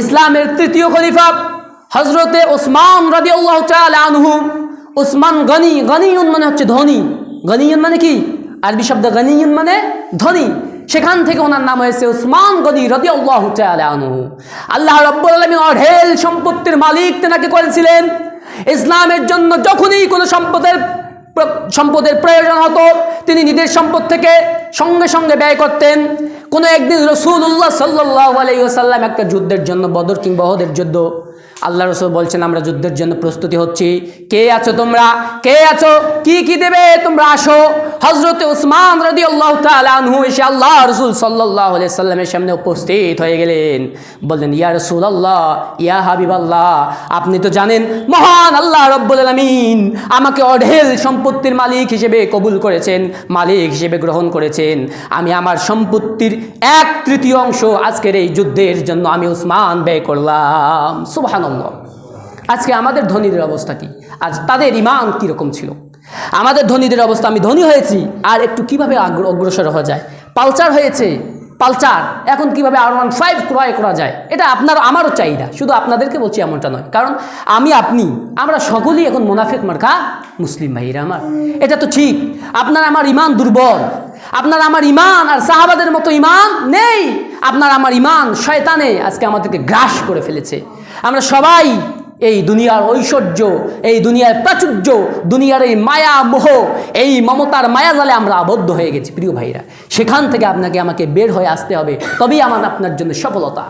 ইসলামের তৃতীয় খলিফা হজরতে ওসমান রাদি আল্লাহ আনহু। ওসমান গনি গনিউন মানে হচ্ছে ধনী। গনিউন মানে কি? আরবি শব্দ গনিউন মানে ধনী। সেখান থেকে ওনার নাম হয়েছে উসমান গনি রদি আল্লাহ আনহু। আল্লাহ রব্বুল আলমী অঢেল সম্পত্তির মালিক তেনাকে করেছিলেন। ইসলামের জন্য যখনই কোনো সম্পদের সম্পদের প্রয়োজন হতো, তিনি নিজের সম্পদ থেকে সঙ্গে সঙ্গে ব্যয় করতেন। কোনো একদিন রসুল্লাহ সাল্লাহ আলাইসাল্লাম একটা যুদ্ধের জন্য বদর কিংবা হদের যুদ্ধ আল্লাহ রসুল বলছেন, আমরা যুদ্ধের জন্য প্রস্তুতি হচ্ছি। কে আছো তোমরা? কে আছো? কি কি দেবে? তোমরা আসো। হজরতে উসমান রদি আল্লাহ আনহু এসে আল্লাহ রসুল সাল্লাহ সাল্লামের সামনে উপস্থিত হয়ে গেলেন। বললেন, ইয়া রসুল আল্লাহ ইয়া হাবিব আল্লাহ আপনি তো জানেন, মহান আল্লাহ রব্বুল আলমিন আমাকে অঢেল সম্পত্তির মালিক হিসেবে কবুল করেছেন, মালিক হিসেবে গ্রহণ করেছেন। আমি আমার সম্পত্তির এক তৃতীয় অংশ আজকের এই যুদ্ধের জন্য আমি উসমান ব্যয় করলাম। সুবহানাল্লাহ আজকে আমাদের ধনীদের অবস্থা কি? আজ তাদের ইমান কীরকম ছিল? আমাদের ধনীদের অবস্থা, আমি ধনী হয়েছি, আর একটু কীভাবে অগ্রসর হওয়া যায়? পালচার হয়েছে পালচার এখন কীভাবে আর ওয়ান ফাইভ ক্রয় করা যায়? এটা আপনার, আমারও চাহিদা। শুধু আপনাদেরকে বলছি এমনটা নয়। কারণ আমি, আপনি, আমরা সকলেই এখন মোনাফেক মার্কা মুসলিম ভাইরা আমার। এটা তো ঠিক। আপনার আমার ইমান দুর্বল। আপনার আমার ইমান আর সাহাবাদের মতো ইমান নেই। আপনার আমার ইমান শয়তানে আজকে আমাদেরকে গ্রাস করে ফেলেছে। আমরা সবাই এই দুনিয়ার ঐশ্বর্য, এই দুনিয়ার প্রাচুর্য, দুনিয়ার এই মায়া মোহ, এই মমতার মায়া জালে আমরা আবদ্ধ হয়ে গেছি, প্রিয় ভাইরা। সেখান থেকে আপনাকে আমাকে বের হয়ে আসতে হবে। তবেই আমার আপনার জন্য সফলতা।